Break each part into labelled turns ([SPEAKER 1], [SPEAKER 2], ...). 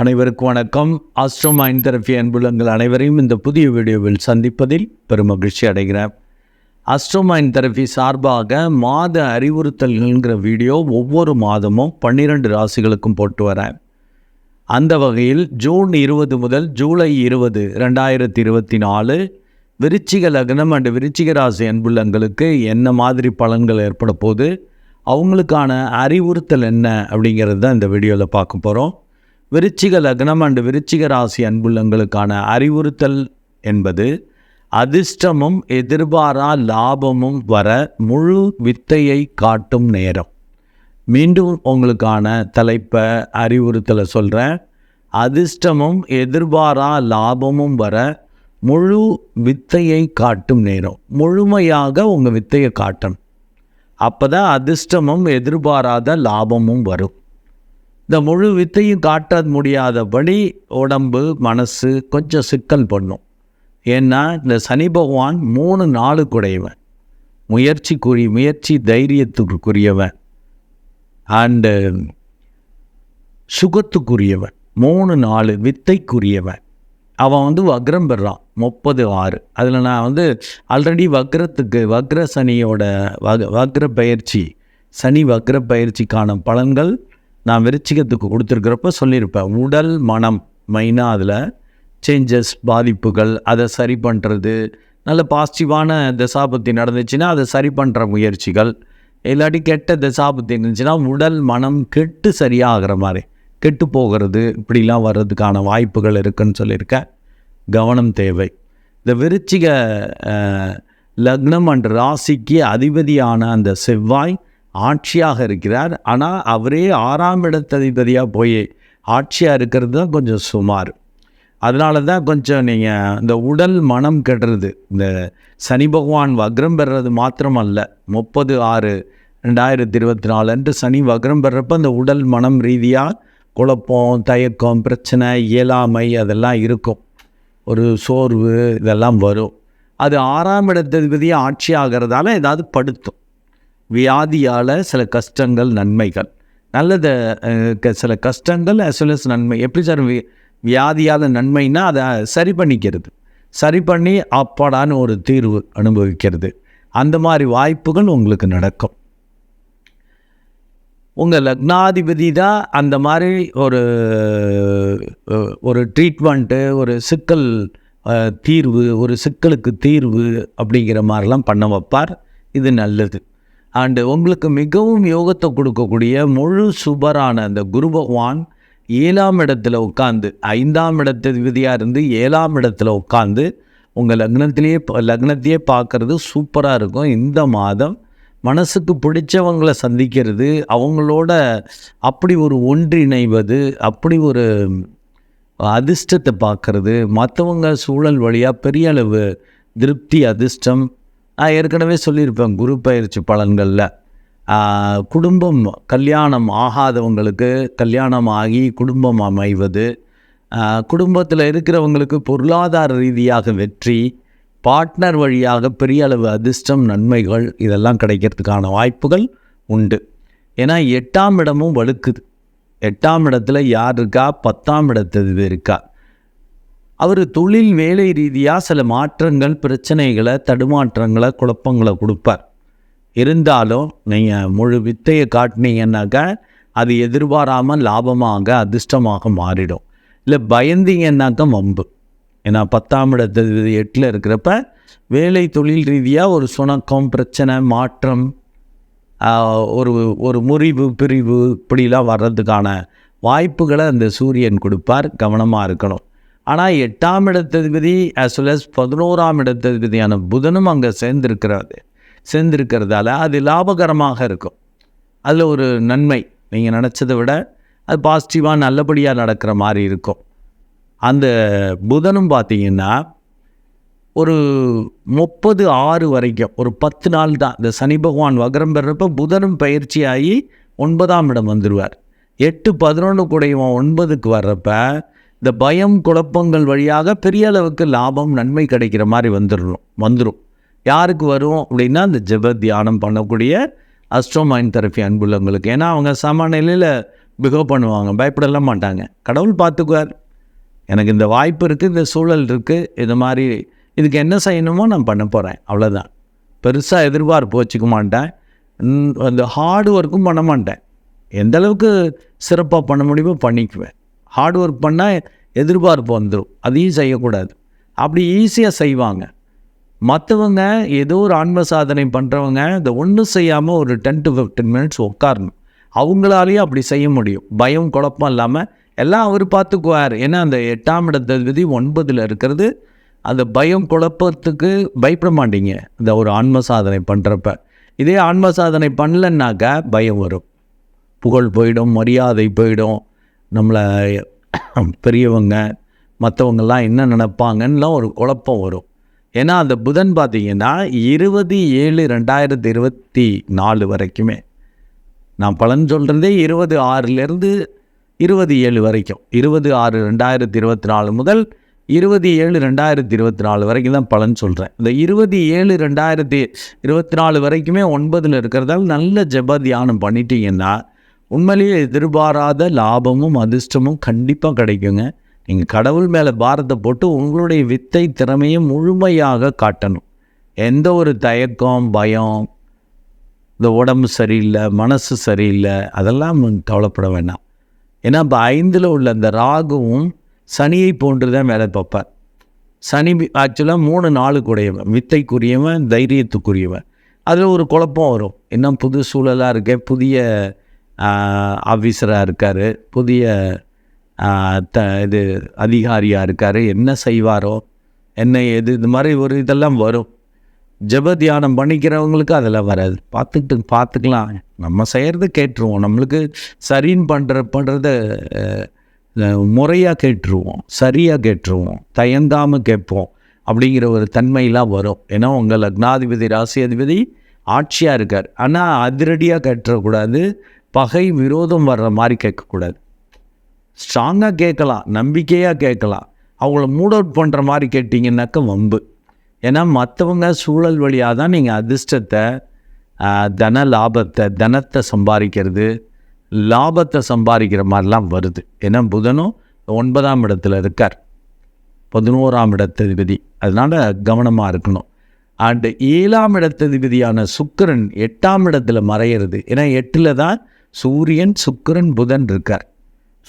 [SPEAKER 1] அனைவருக்கும் வணக்கம். Astro mind therapy அன்புலங்கள் அனைவரையும் இந்த புதிய வீடியோவில் சந்திப்பதில் பெருமகிழ்ச்சி அடைகிறேன். ஆஸ்ட்ரோ மைண்ட் தெரப்பி சார்பாக மாத அறிவுறுத்தல்கள்ங்கிற வீடியோ ஒவ்வொரு மாதமும் பன்னிரெண்டு ராசிகளுக்கும் போட்டு வரேன். அந்த வகையில் ஜூன் இருபது முதல் ஜூலை இருபது ரெண்டாயிரத்தி இருபத்தி நாலு விருச்சிக லக்னம் அண்டு விருச்சிக ராசி அன்புள்ளங்களுக்கு என்ன மாதிரி பலன்கள் ஏற்பட போகுது அவங்களுக்கான அறிவுறுத்தல் என்ன அப்படிங்கிறது தான் இந்த வீடியோவில் பார்க்க போகிறோம் விருச்சிக லக்னம் அண்டு விருச்சிக ராசி அன்புள்ளங்களுக்கான அறிவுறுத்தல் என்பது அதிர்ஷ்டமும் எதிர்பாரா லாபமும் வர முழு வித்தையை காட்டும் நேரம். மீண்டும் உங்களுக்கான தலைப்பை அறிவுறுத்தலை சொல்கிறேன் அதிர்ஷ்டமும் எதிர்பாரா லாபமும் வர முழு வித்தையை காட்டும் நேரம். முழுமையாக உங்கள் வித்தையை காட்டணும். அப்போ தான் அதிர்ஷ்டமும் எதிர்பாராத லாபமும் வரும். இந்த முழு வித்தையும் காட்ட முடியாதபடி உடம்பு மனசு கொஞ்சம் சிக்கல் பண்ணும். ஏன்னா இந்த சனி பகவான் மூணு நாளுக்குடையவன் முயற்சிக்குரிய முயற்சி தைரியத்துக்குரியவன். அண்டு சுகத்துக்குரியவன். மூணு நாலு வித்தைக்குரியவன். அவன் வந்து வக்ரம் பெறான் முப்பது ஆறு. அதில் நான் வந்து ஆல்ரெடி வக்ரத்துக்கு வக்ர சனியோட வக வக்ர பயிற்சி சனி வக்ர பயிற்சிக்கான பலன்கள் நான் விருச்சிகத்துக்கு கொடுத்துருக்கிறப்ப சொல்லியிருப்பேன். உடல் மனம் மெயினாக அதில் சேஞ்சஸ் பாதிப்புகள் அதை சரி பண்ணுறது நல்ல பாசிட்டிவான தசாபத்தி நடந்துச்சுன்னா அதை சரி பண்ணுற முயற்சிகள். இல்லாட்டி கெட்ட தசாபத்தி இருந்துச்சுன்னா உடல் மனம் கெட்டு சரியாகிற மாதிரி கெட்டு போகிறது இப்படிலாம் வர்றதுக்கான வாய்ப்புகள் இருக்குன்னு சொல்லியிருக்கேன். கவனம் தேவை. இந்த விருச்சிக லக்னம் அண்ட் ராசிக்கு அதிபதியான அந்த செவ்வாய் ஆட்சியாக இருக்கிறார். ஆனால் அவரே ஆறாம் இடத்ததிபதியாக போய் ஆட்சியாக இருக்கிறது தான் கொஞ்சம் சுமார். அதனால தான் கொஞ்சம் நீங்கள் இந்த உடல் மனம் கெடுறது இந்த சனி பகவான் வக்ரம் பெறுறது மாத்திரம் அல்ல முப்பது ஆறு ரெண்டாயிரத்தி இருபத்தி நாலு அன்று சனி வக்ரம் பெறப்ப இந்த உடல் மனம் ரீதியாக குழப்பம் தயக்கம் பிரச்சனை இயலாமை அதெல்லாம் இருக்கும். ஒரு சோர்வு இதெல்லாம் வரும். அது ஆறாம் இடத்ததிபதியாக ஆட்சி ஆகிறதால ஏதாவது படுத்தும். வியாதியால் சில கஷ்டங்கள் நன்மைகள். நல்லது க- சில கஷ்டங்கள் அஸ் வெல் அஸ் நன்மை. எப்படி சார் வி வியாதியால் நன்மைனா அதை சரி பண்ணிக்கிறது. சரி பண்ணி அப்பாடான்னு ஒரு தீர்வு அனுபவிக்கிறது. அந்த மாதிரி வாய்ப்புகள் உங்களுக்கு நடக்கும். உங்கள் லக்னாதிபதி தான் அந்த மாதிரி ஒரு ஒரு ட்ரீட்மெண்ட்டு ஒரு சிக்கல் தீர்வு ஒரு சிக்கலுக்கு தீர்வு அப்படிங்கிற மாதிரிலாம் பண்ண வைப்பார். இது நல்லது. அண்டு உங்களுக்கு மிகவும் யோகத்தை கொடுக்கக்கூடிய முழு சுபரான அந்த குரு பகவான் ஏழாம் இடத்துல உட்காந்து ஐந்தாம் இடத்ததிபதியாக இருந்து ஏழாம் இடத்துல உட்காந்து உங்கள் லக்னத்திலேயே ப- லக்னத்தையே பார்க்குறது சூப்பராக இருக்கும். இந்த மாதம் மனசுக்கு பிடிச்சவங்களை சந்திக்கிறது அவங்களோட அப்படி ஒரு ஒன்றிணைவது அப்படி ஒரு அதிர்ஷ்டத்தை பார்க்குறது மற்றவங்க சூழல் வழியாக பெரிய அளவு திருப்தி அதிர்ஷ்டம் நான் ஏற்கனவே சொல்லியிருப்பேன் குரு பயிற்சி பலன்களில். குடும்பம் கல்யாணம் ஆகாதவங்களுக்கு கல்யாணம் ஆகி குடும்பம் அமைவது குடும்பத்தில் இருக்கிறவங்களுக்கு பொருளாதார ரீதியாக வெற்றி பார்ட்னர் வழியாக பெரிய அளவு அதிர்ஷ்டம் நன்மைகள் இதெல்லாம் கிடைக்கிறதுக்கான வாய்ப்புகள் உண்டு. ஏன்னா எட்டாம் இடமும் வலுக்குது. எட்டாம் இடத்துல யார் இருக்கா? பத்தாம் இடத்தது இருக்கா? அவர் தொழில் வேலை ரீதியாக சில மாற்றங்கள் பிரச்சனைகளை தடுமாற்றங்களை குழப்பங்களை கொடுப்பார். இருந்தாலும் நீங்கள் முழு வித்தையை காட்டினீங்கன்னாக்கா அது எதிர்பாராமல் லாபமாக அதிர்ஷ்டமாக மாறிடும். இல்லை பயந்தீங்கன்னாக்கா வம்பு. ஏன்னா பத்தாம் இடத்து எட்டில் இருக்கிறப்ப வேலை தொழில் ரீதியாக ஒரு சுணக்கம் பிரச்சனை மாற்றம் ஒரு ஒரு முறிவு பிரிவு இப்படிலாம் வர்றதுக்கான வாய்ப்புகளை அந்த சூரியன் கொடுப்பார். கவனமாக இருக்கணும். ஆனால் எட்டாம் இடத்ததிபதி அஸ் வெல் அஸ் பதினோராம் இடத்ததிபதியான புதனும் அங்கே சேர்ந்திருக்கிறது சேர்ந்திருக்கிறதால அது லாபகரமாக இருக்கும். அதில் ஒரு நன்மை நீங்கள் நினச்சதை விட அது பாசிட்டிவாக நல்லபடியாக நடக்கிற மாதிரி இருக்கும். அந்த புதனும் பார்த்தீங்கன்னா ஒரு முப்பது ஆறு வரைக்கும் ஒரு பத்து நாள் தான். இந்த சனி பகவான் வக்ரம் பெறப்ப புதனும் பயிற்சியாகி ஒன்பதாம் இடம் வந்துடுவார் எட்டு பதினொன்று கூடையும் ஒன்பதுக்கு வர்றப்ப இந்த பயம் குழப்பங்கள் வழியாக பெரிய அளவுக்கு லாபம் நன்மை கிடைக்கிற மாதிரி வந்துடணும் வந்துடும் யாருக்கு வரும் அப்படின்னா இந்த ஜெப தியானம் பண்ணக்கூடிய அஸ்ட்ரோமைன் தெரப்பி அன்புள்ளவங்களுக்கு. ஏன்னா அவங்க சமநிலையில் பிஹேவ் பண்ணுவாங்க பயப்படலாம் மாட்டாங்க. கடவுள் பார்த்துக்குவார். எனக்கு இந்த வாய்ப்பு இருக்குது இந்த சூழல் இருக்குது இது மாதிரி இதுக்கு என்ன செய்யணுமோ நான் பண்ண போகிறேன் அவ்வளோதான் பெருசாக எதிர்பார்ப்பு வச்சுக்க மாட்டேன். அந்த ஹார்டு ஒர்க்கும் பண்ண மாட்டேன். எந்த அளவுக்கு சிறப்பாக பண்ண முடியுமோ பண்ணிக்குவேன். ஹார்ட் ஒர்க் பண்ணால் எதிர்பார்ப்பு வந்துடும் அதையும் செய்யக்கூடாது. அப்படி ஈஸியாக செய்வாங்க. மற்றவங்க ஏதோ ஒரு ஆன்ம சாதனை பண்ணுறவங்க இந்த ஒன்றும் செய்யாமல் ஒரு டென் டு ஃபிஃப்டீன் மினிட்ஸ் உட்காரணும். அவங்களாலேயும் அப்படி செய்ய முடியும். பயம் குழப்பம் இல்லாமல் எல்லாம் அவர் பார்த்துக்குவார். ஏன்னா அந்த எட்டாம் இடத்ததிபதி ஒன்பதில் இருக்கிறது. அந்த பயம் குழப்பத்துக்கு பயப்பட மாட்டீங்க. இந்த ஒரு ஆன்ம சாதனை பண்ணுறப்ப இதே ஆன்ம சாதனை பண்ணலன்னாக்கா பயம் வரும். புகழ் போயிடும் மரியாதை போயிடும். நம்மளை பெரியவங்க மற்றவங்கெல்லாம் என்ன நினைப்பாங்கன்னுலாம் ஒரு குழப்பம் வரும். ஏன்னா அந்த புதன் பார்த்தீங்கன்னா இருபது ஏழு ரெண்டாயிரத்தி இருபத்தி நாலு வரைக்குமே. நான் பலன் சொல்கிறதே இருபது ஆறுலேருந்து இருபது ஏழு வரைக்கும். இருபது ஆறு ரெண்டாயிரத்தி இருபத்தி நாலு முதல் இருபது ஏழு ரெண்டாயிரத்தி இருபத்தி நாலு வரைக்கும் தான் பலன் சொல்கிறேன் இந்த இருபது ஏழு ரெண்டாயிரத்தி இருபத்தி நாலு வரைக்குமே ஒன்பதில் இருக்கிறதால நல்ல ஜெப தியானம் பண்ணிட்டீங்கன்னா உண்மையிலேயே எதிர்பாராத லாபமும் அதிர்ஷ்டமும் கண்டிப்பாக கிடைக்குங்க. நீங்கள் கடவுள் மேலே பாரத்தை போட்டு உங்களுடைய வித்தை திறமையை முழுமையாக காட்டணும். எந்த ஒரு தயக்கம் பயம் இந்த உடம்பு சரியில்லை மனசு சரியில்லை அதெல்லாம் கவலைப்பட வேண்டாம். ஏன்னா இப்போ ஐந்தில் உள்ள அந்த ராகுவும் சனியை போன்று தான் வேலை பார்ப்பார். சனி ஆக்சுவலாக மூணு நாளுக்குடையவன் வித்தைக்குரியவன் தைரியத்துக்குரியவன். அதில் ஒரு குழப்பம் வரும். இன்னும் புது சூழலாக இருக்கேன் புதிய ஆஃபீஸராக இருக்கார். புதிய த இது அதிகாரியாக இருக்கார். என்ன செய்வாரோ என்ன எது இது மாதிரி ஒரு இதெல்லாம் வரும். ஜெப தியானம் பண்ணிக்கிறவங்களுக்கு அதெல்லாம் வராது. பார்த்துக்கிட்டு பார்த்துக்கலாம். நம்ம செய்கிறத கேட்டுருவோம். நம்மளுக்கு சரின்னு பண்ணுற பண்ணுறத முறையாக கேட்டுருவோம். சரியாக கேட்டுருவோம். தயங்காமல் கேட்போம். அப்படிங்கிற ஒரு தன்மையெல்லாம் வரும். ஏன்னா உங்கள் லக்னாதிபதி ராசி அதிபதி ஆட்சியாக இருக்கார். ஆனால் அதிரடியாக கட்டக்கூடாது பகை விரோதம் வர்ற மாதிரி கேட்கக்கூடாது. ஸ்ட்ராங்காக கேட்கலாம் நம்பிக்கையாக கேட்கலாம். அவங்கள மூட் அவுட் பண்ணுற மாதிரி கேட்டிங்கன்னாக்க வம்பு. ஏன்னா மற்றவங்க சூழல் வழியாக தான் நீங்கள் அதிர்ஷ்டத்தை தன லாபத்தை தனத்தை சம்பாதிக்கிறது லாபத்தை சம்பாதிக்கிற மாதிரிலாம் வருது. ஏன்னா புதனும் ஒன்பதாம் இடத்துல இருக்கார். பதினோராம் இடத்ததிபதி. அதனால் கவனமாக இருக்கணும். அண்டு ஏழாம் இடத்ததிபதியான சுக்கிரன் எட்டாம் இடத்துல மறையிறது. ஏன்னா எட்டில் தான் சூரியன் சுக்கரன் புதன் இருக்கார்.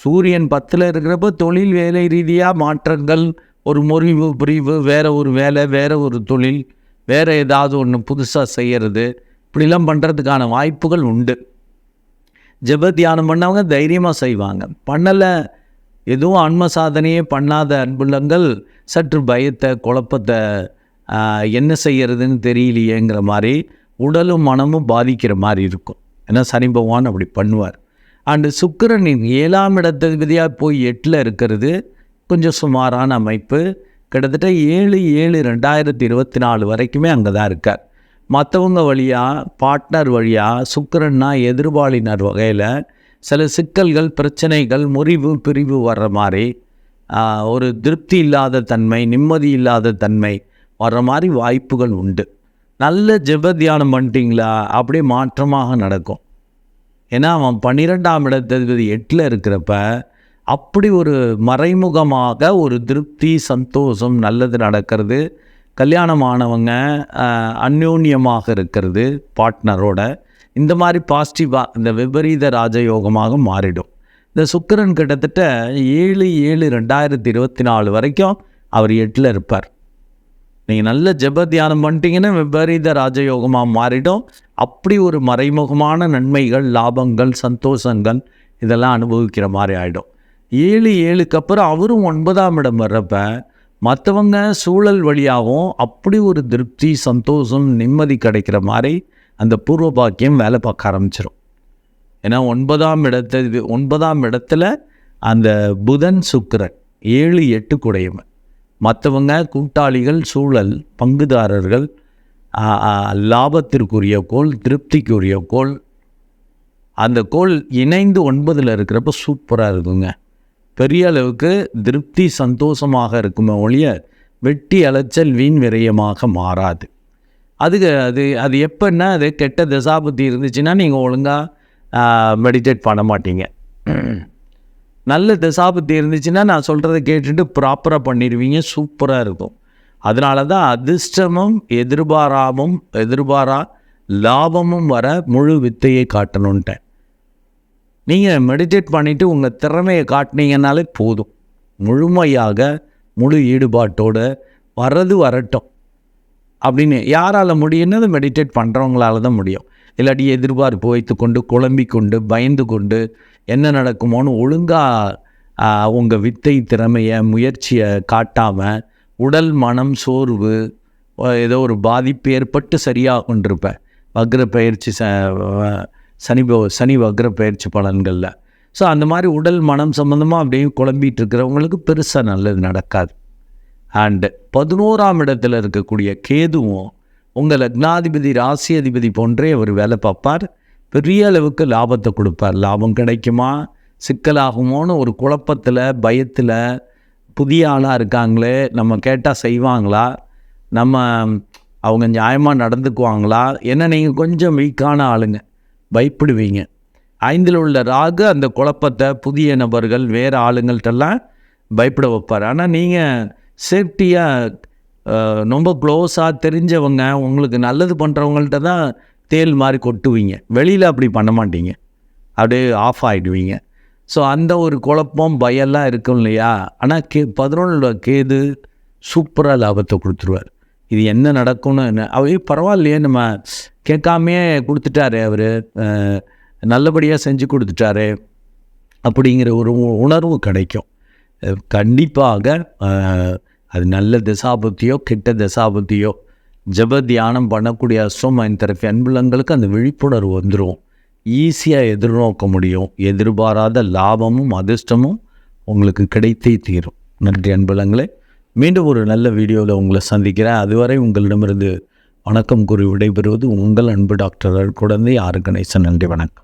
[SPEAKER 1] சூரியன் பத்தில் இருக்கிறப்ப தொழில் வேலை ரீதியாக மாற்றங்கள் ஒரு முறிவு பிரிவு வேறு ஒரு வேலை வேறு ஒரு தொழில் வேறு ஏதாவது ஒன்று புதுசாக செய்கிறது இப்படிலாம் பண்ணுறதுக்கான வாய்ப்புகள் உண்டு. ஜெப தியானம் பண்ணவங்க தைரியமாக செய்வாங்க. பண்ணலை எதுவும் ஆன்ம சாதனையே பண்ணாத அன்புள்ளங்கள் சற்று பயத்தை குழப்பத்தை என்ன செய்யறதுன்னு தெரியலையேங்கிற மாதிரி உடலும் மனமும் பாதிக்கிற மாதிரி இருக்கும். ஏன்னா சனி பகவான் அப்படி பண்ணுவார். அண்டு சுக்கரனின் ஏழாம் இடத்ததிபதியாக போய் எட்டில் இருக்கிறது கொஞ்சம் சுமாரான அமைப்பு. கிட்டத்தட்ட ஏழு ஏழு ரெண்டாயிரத்தி இருபத்தி நாலு வரைக்குமே அங்கே தான் இருக்கார். மற்றவங்க வழியாக பார்ட்னர் வழியாக சுக்கரன்னா எதிர்பாலினர் வகையில் சில சிக்கல்கள் பிரச்சனைகள் முறிவு பிரிவு வர்ற மாதிரி ஒரு திருப்தி இல்லாத தன்மை நிம்மதி இல்லாத தன்மை வர்ற மாதிரி வாய்ப்புகள் உண்டு. நல்ல ஜெப தியானம் பண்ணிட்டீங்களா? அப்படியே மாற்றமாக நடக்கும். ஏன்னா அவன் பன்னிரெண்டாம் இடத்ததிபதி எட்டில் இருக்கிறப்ப அப்படி ஒரு மறைமுகமாக ஒரு திருப்தி சந்தோஷம் நல்லது நடக்கிறது. கல்யாணமானவங்க அந்யோன்யமாக இருக்கிறது பார்ட்னரோட இந்த மாதிரி பாசிட்டிவாக இந்த விபரீத ராஜயோகமாக மாறிடும். இந்த சுக்கிரன் கிட்டத்தட்ட ஏழு ஏழு ரெண்டாயிரத்தி இருபத்தி நாலு வரைக்கும் அவர் எட்டில் இருப்பார். நீங்கள் நல்ல ஜெப தியானம் பண்ணிட்டீங்கன்னா விபரீத ராஜயோகமாக மாறிடும். அப்படி ஒரு மறைமுகமான நன்மைகள் லாபங்கள் சந்தோஷங்கள் இதெல்லாம் அனுபவிக்கிற மாதிரி ஆகிடும் ஏழு ஏழுக்கு அப்புறம் அவரும் ஒன்பதாம் இடம் வர்றப்ப மற்றவங்க சூழல் வழியாகவும் அப்படி ஒரு திருப்தி சந்தோஷம் நிம்மதி கிடைக்கிற மாதிரி அந்த பூர்வ பாக்கியம் வேலை பார்க்க ஆரம்பிச்சிடும் ஏன்னா ஒன்பதாம் இடத்து ஒன்பதாம் இடத்துல அந்த புதன் சுக்கிரன் ஏழு எட்டு குடையவன் மற்றவங்க கூட்டாளிகள் சூழல் பங்குதாரர்கள் லாபத்திற்குரிய கோள் திருப்திக்குரிய கோள். அந்த கோள் இணைந்து ஒன்பதில் இருக்கிறப்ப சூப்பராக இருக்குங்க. பெரிய அளவுக்கு திருப்தி சந்தோஷமாக இருக்குமே ஒழிய வெட்டி அலைச்சல் வீண் விரயமாக மாறாது. அதுக்கு அது அது எப்போன்னா அது கெட்ட தசாபுத்தி இருந்துச்சுன்னா நீங்கள் ஒழுங்காக மெடிடேட் பண்ண மாட்டீங்க. நல்ல தசாபத்தி இருந்துச்சுன்னா நான் சொல்கிறத கேட்டுட்டு ப்ராப்பராக பண்ணிடுவீங்க சூப்பராக இருக்கும். அதனால தான் அதிர்ஷ்டமும் எதிர்பாராமும் எதிர்பாரா லாபமும் வர முழு வித்தையை காட்டணுன்ட்டேன் நீங்கள் மெடிடேட் பண்ணிவிட்டு உங்கள் திறமையை காட்டினீங்கனாலே போதும். முழுமையாக முழு ஈடுபாட்டோடு வர்றது வரட்டும். அப்படின்னு யாரால் முடியும்னு அதை மெடிடேட் பண்ணுறவங்களால தான் முடியும். இல்லாட்டி எதிர்பார்ப்பு வைத்து கொண்டு குழம்பி கொண்டு பயந்து கொண்டு என்ன நடக்குமோன்னு ஒழுங்காக உங்கள் வித்தை திறமையை முயற்சியை காட்டாமல் உடல் மனம் சோர்வு ஏதோ ஒரு பாதிப்பு ஏற்பட்டு சரியாக கொண்டிருப்பேன் வக்ர பயிற்சி ச சனி சனி வக்ர பயிற்சி பலன்களில். ஸோ அந்த மாதிரி உடல் மனம் சம்மந்தமாக அப்படியே குழம்பிகிட்டு இருக்கிறவங்களுக்கு பெருசாக நல்லது நடக்காது. அண்டு பதினோராம் இடத்துல இருக்கக்கூடிய கேதுவும் உங்கள் லக்னாதிபதி ராசி அதிபதி போன்றே அவர் வேலை பார்ப்பார். பெரிய அளவுக்கு லாபத்தை கொடுப்பார். லாபம் கிடைக்குமா? சிக்கலாகுமோன்னு ஒரு குழப்பத்தில் பயத்தில் புதிய ஆளாக இருக்காங்களே நம்ம கேட்டால் செய்வாங்களா? நம்ம அவங்க நியாயமாக நடந்துக்குவாங்களா? ஏன்னா நீங்கள் கொஞ்சம் வீக்கான ஆளுங்க. பயப்படுவீங்க. ஐந்தில் உள்ள ராகு அந்த குழப்பத்தை புதிய நபர்கள் வேறு ஆளுங்கள்ட்டெல்லாம் பயப்பட வைப்பார். ஆனால் நீங்கள் சேஃப்டியாக ரொம்ப க்ளோஸாக தெரிஞ்சவங்க உங்களுக்கு நல்லது பண்ணுறவங்கள்ட்ட தான் தேல் மாதிரி கொட்டுவீங்க. வெளியில் அப்படி பண்ண மாட்டீங்க. அப்படியே ஆஃப் ஆகிடுவீங்க ஸோ அந்த ஒரு குழப்பம் பயம்லாம் இருக்கும் இல்லையா? ஆனால் கே பதினொன்றில் கேது சூப்பராக லாபத்தை கொடுத்துருவார். இது என்ன நடக்கும்னு என்ன அவையே பரவாயில்லையே நம்ம கேட்காமையே கொடுத்துட்டாரு அவர். நல்லபடியாக செஞ்சு கொடுத்துட்டாரு அப்படிங்கிற ஒரு உ- உணர்வு கிடைக்கும். கண்டிப்பாக அது நல்ல திசாபுத்தியோ கெட்ட திசாபுத்தியோ ஜப தியானம் பண்ணக்கூடிய அஸ்ட்ரோமைன் தெரப்பி அன்புலங்களுக்கு அந்த விழிப்புணர்வு வந்துடும் ஈஸியாக எதிர்நோக்க முடியும். எதிர்பாராத லாபமும் அதிர்ஷ்டமும் உங்களுக்கு கிடைத்தே தீரும். நன்றி அன்புலங்களே. மீண்டும் ஒரு நல்ல வீடியோவில் உங்களை சந்திக்கிறேன். அதுவரை உங்களிடமிருந்து வணக்கம் கூறி விடைபெறுவது உங்கள் அன்பு டாக்டர் குழந்தை ஆர்கனைசன் நன்றி வணக்கம்.